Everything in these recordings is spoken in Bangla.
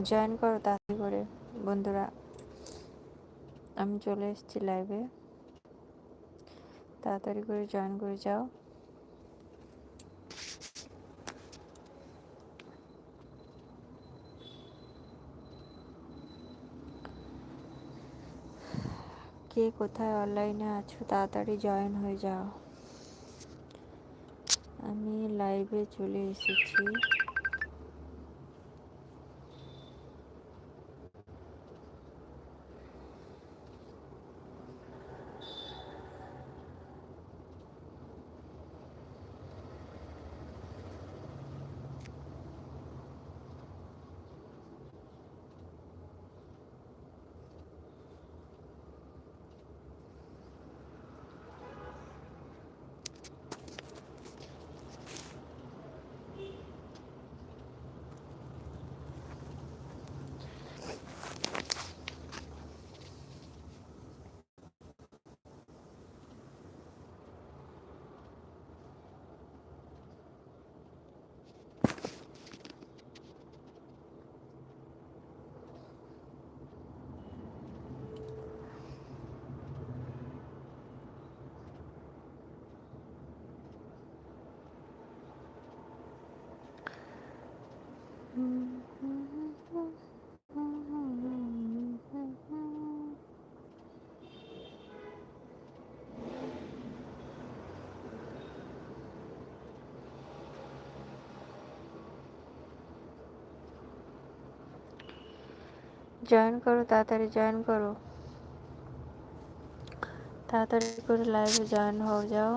জয়েন করো তাড়াতাড়ি করে। বন্ধুরা, আমি চলে এসেছি লাইভে তাড়াতাড়ি করে জয়েন করে যাও। কে কোথায় অনলাইনে আছো, তাড়াতাড়ি জয়েন হয়ে যাও। আমি লাইভে চলে এসেছি। জয়েন করো তাড়াতাড়ি জয়েন করো তাড়াতাড়ি করে লাইভে জয়েন হয়ে যাও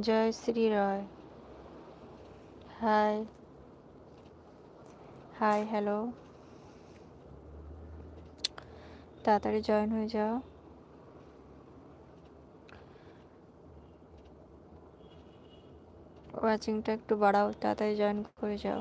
Joyshree Roy. Hi. Hi, hello. তাড়াতাড়ি জয়েন হয়ে যাও। ওয়াচিংটা একটু বাড়াও, তাড়াতাড়ি জয়েন করে যাও।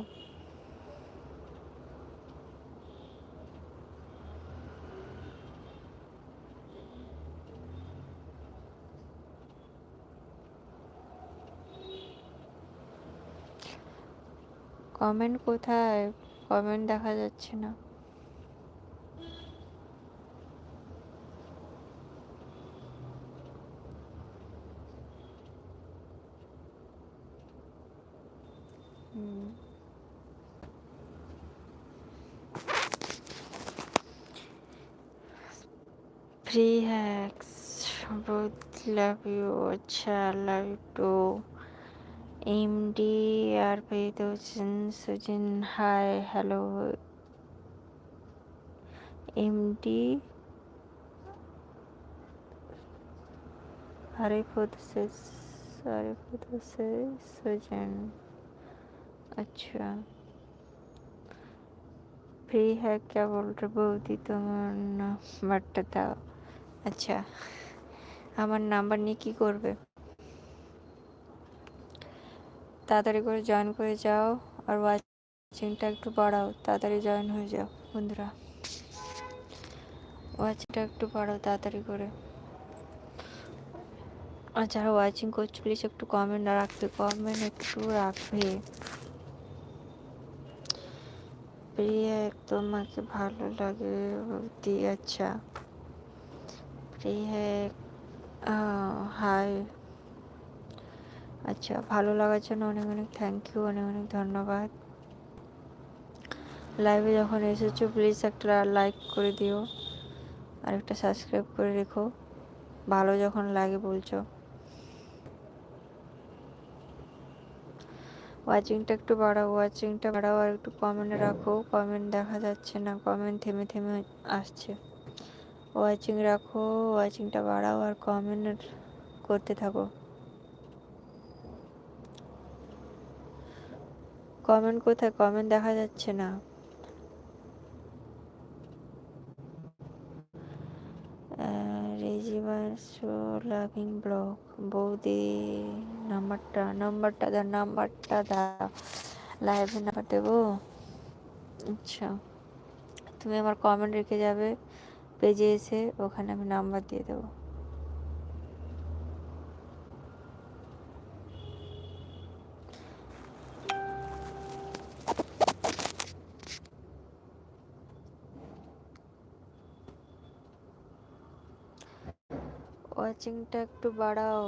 কমেন্ট কোথায়? কমেন্ট দেখা যাচ্ছে না। Free hacks both love you আচ্ছা love you too MD Arfit Hossain Sujin, hi, hello. MD? Arifud Arifud Hossain Sujon. আচ্ছা। ফ্রি হ্যাঁ কে বলতে বৌদি, তোমার নাম্বারটা দাও। আচ্ছা। আমার নাম্বার নিয়ে কী করবে? তাড়াতাড়ি করে জয়েন করে যাও আর ওয়াচিংটা একটু বাড়াও, তাড়াতাড়ি জয়েন হয়ে যাও, বন্ধুরা। ওয়াচিংটা একটু বাড়াও তাড়াতাড়ি করে। আর যারা ওয়াচিং করছ প্লিজ একটু কমেন্ট রাখবে কমেন্ট একটু রাখবে। প্রিয়া, তোমাকে ভালো লাগে বলতে আচ্ছা। প্রিয়া হাই আচ্ছা ভালো লাগার জন্য অনেক অনেক থ্যাংক ইউ অনেক অনেক ধন্যবাদ। লাইভে যখন এসেছ প্লিজ একটা লাইক করে দিও, আর একটা সাবস্ক্রাইব করে রেখো। ভালো যখন লাগে বলছো। ওয়াচিংটা একটু বাড়াও ওয়াচিংটা বাড়াও, আর একটু কমেন্ট রাখো। কমেন্ট দেখা যাচ্ছে না কমেন্ট থেমে থেমে আসছে। ওয়াচিং রাখো ওয়াচিংটা বাড়াও, আর কমেন্ট করতে থাকো। কমেন্ট কোথায়? কমেন্ট দেখা যাচ্ছে না। রেজিবার শো লাভিং ব্লগ বৌদি, নাম্বারটা নাম্বারটা দা নাম্বারটা দা। লাইভে নাম্বার দেবো? আচ্ছা। তুমি আমার কমেন্ট রেখে যাবে পেজে এসে ওখানে আমি নাম্বার দিয়ে দেবো। ওয়াচিংটা একটু বাড়াও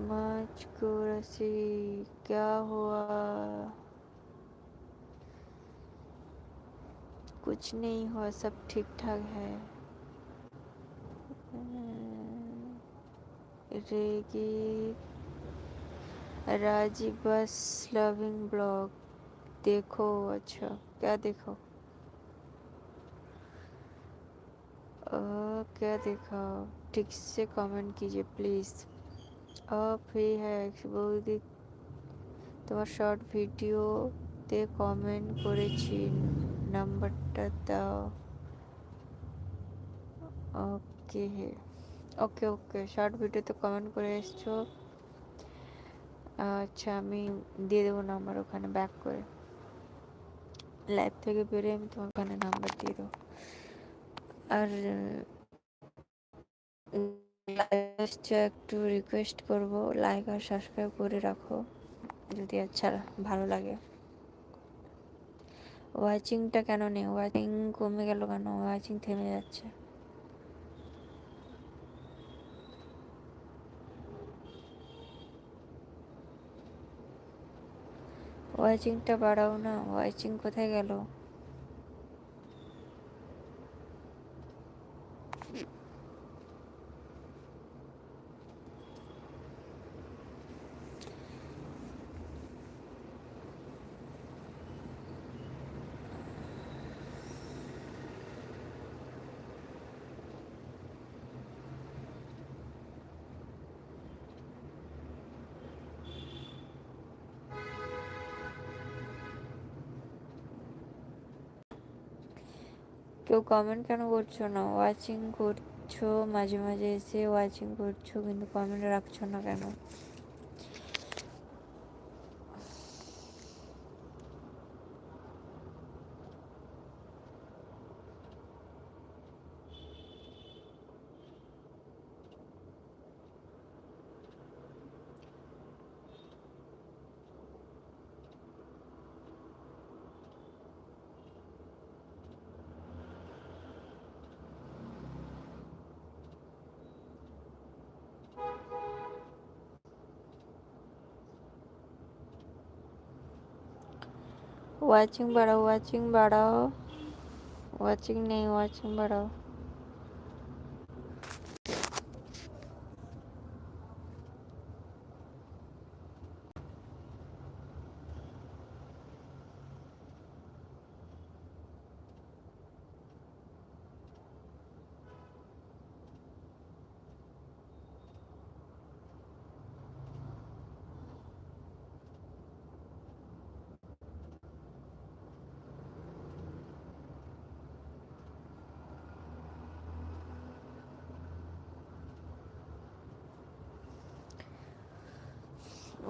माच को रसी क्या हुआ कुछ नहीं हुआ सब ठीक ठाक है रेगी राजी बस लविंग ब्लॉग देखो अच्छा क्या देखो क्या देखा ठीक से कमेंट कीजिए प्लीज़ फ्री है বৌদি তোমার শর্ট ভিডিওতে কমেন্ট করেছি নাম্বারটা দাও ওকে ওকে ওকে শর্ট ভিডিওতে কমেন্ট করে এসছো আচ্ছা আমি দিয়ে দেবো নাম্বার ওখানে ব্যাক করে লাইভ থেকে বেরিয়ে আমি তোমার ওখানে নাম্বার দিয়ে দেবো আর একটু রিকোয়েস্ট করব লাইক আর সাবস্ক্রাইব করে রাখো, যদি আচ্ছা ভালো লাগে। ওয়াচিংটা কেন নেই? ওয়াচিং কমে গেল কেন? ওয়াচিং থেমে যাচ্ছে। ওয়াচিংটা বাড়াও না। ওয়াচিং কোথায় গেল? Thank you. কেউ কমেন্ট কেন করছ না? ওয়াচিং করছ, মাঝে মাঝে এসে ওয়াচিং করছ, কিন্তু কমেন্ট রাখছো না কেন? ওয়াচিং বাড়াও ওয়াচিং বাড়াও ওয়াচিং নেই ওয়াচিং বাড়াও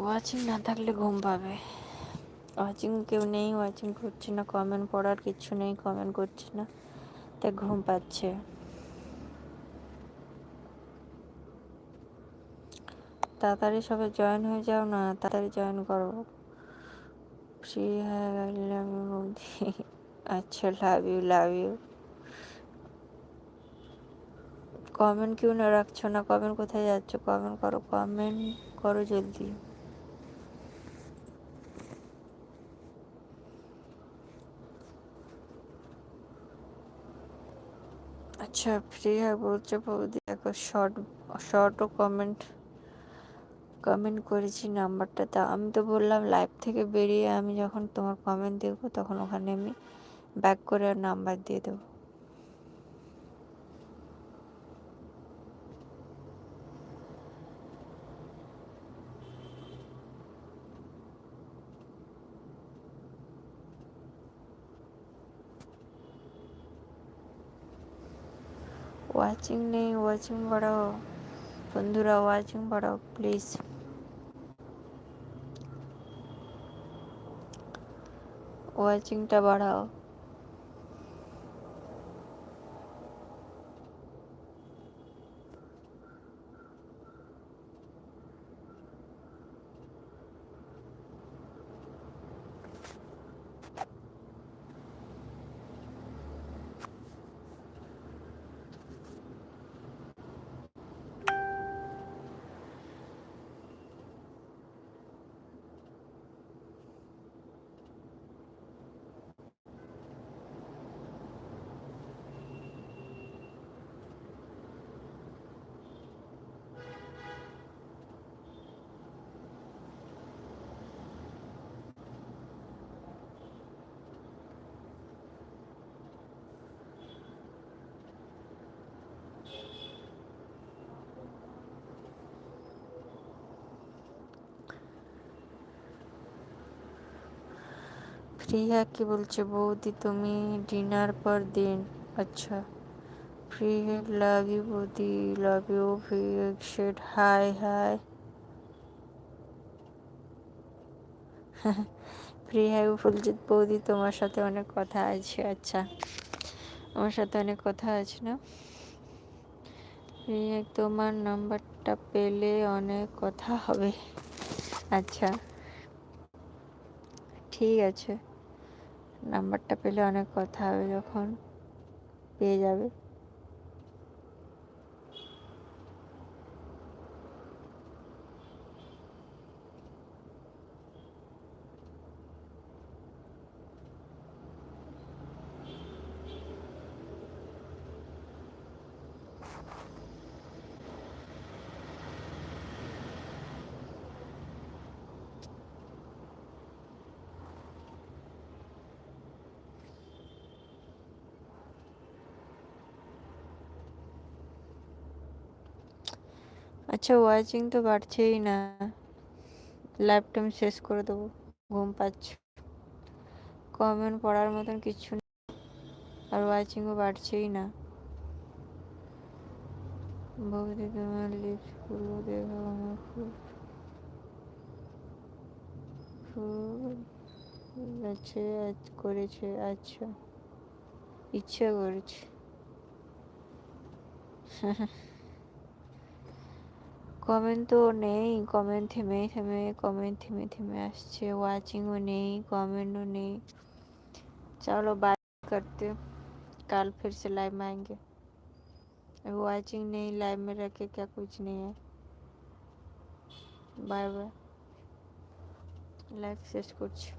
ওয়াচিং না থাকলে ঘুম পাবে। ওয়াচিং কেউ নেই ওয়াচিং করছে না কমেন্ট পড়ার কিছু নেই কমেন্ট করছে না তাই ঘুম পাচ্ছে। তাড়াতাড়ি সবাই জয়েন হয়ে যাও না, তাড়াতাড়ি জয়েন করো। ফ্রি হয়ে গেলে আমি বৌদি আচ্ছা love you love you comment কেউ না রাখছো না কমেন্ট কোথায় যাচ্ছ? কমেন্ট করো কমেন্ট করো জলদি। আচ্ছা ফ্রি হয় বলছে, বৌদি, দেখো শর্ট শর্টও কমেন্ট কমেন্ট করেছি নাম্বারটা তা আমি তো বললাম লাইভ থেকে বেরিয়ে আমি যখন তোমার কমেন্ট দেখব, তখন ওখানে আমি ব্যাক করে আর নাম্বার দিয়ে দেবো। ওয়াচিং নেই ওয়াচিং বাড়াও বন্ধুরা ওয়াচিং বাড়াও প্লিজ ওয়াচিংটা বাড়াও প্রিয়া কি বলছে? বৌদি, তুমি ডিনার পর দিন। আচ্ছা। ফ্রি লাভ ইউ বৌদি লাভ ইউ শেড হাই হাই হাই ফুলজিৎ বৌদি, তোমার সাথে অনেক কথা আছে। আচ্ছা। আমার সাথে অনেক কথা আছে না? প্রিয়া, তোমার নাম্বারটা পেলে অনেক কথা হবে। আচ্ছা। ঠিক আছে। নাম্বারটা পেলে অনেক কথা হবে যখন পেয়ে যাবে। আচ্ছা ওয়াচিং তো বাড়ছেই না। লাইভ টাইম শেষ করে দেবো, ঘুম পাচ্ছ। কমেন্ট পড়ার মতন কিছু নেই, আর ওয়াচিংও বাড়ছেই না। বৌদি তোমার লিপস দেখো আমার খুব খুব আছে করেছে আচ্ছা। ইচ্ছা করেছে। কমেন্ট তো নেই, কমেন্ট থেমে थेमे কমেন্ট থেমে वाचिंग আসছে नहीं कमेंट কমেंटও नहीं चलो बात करते कल फिर से लाइव में आएँगे अभी वाचिंग नहीं लाइव में रह के क्या कुछ नहीं है बाय बाय लाइक से कुछ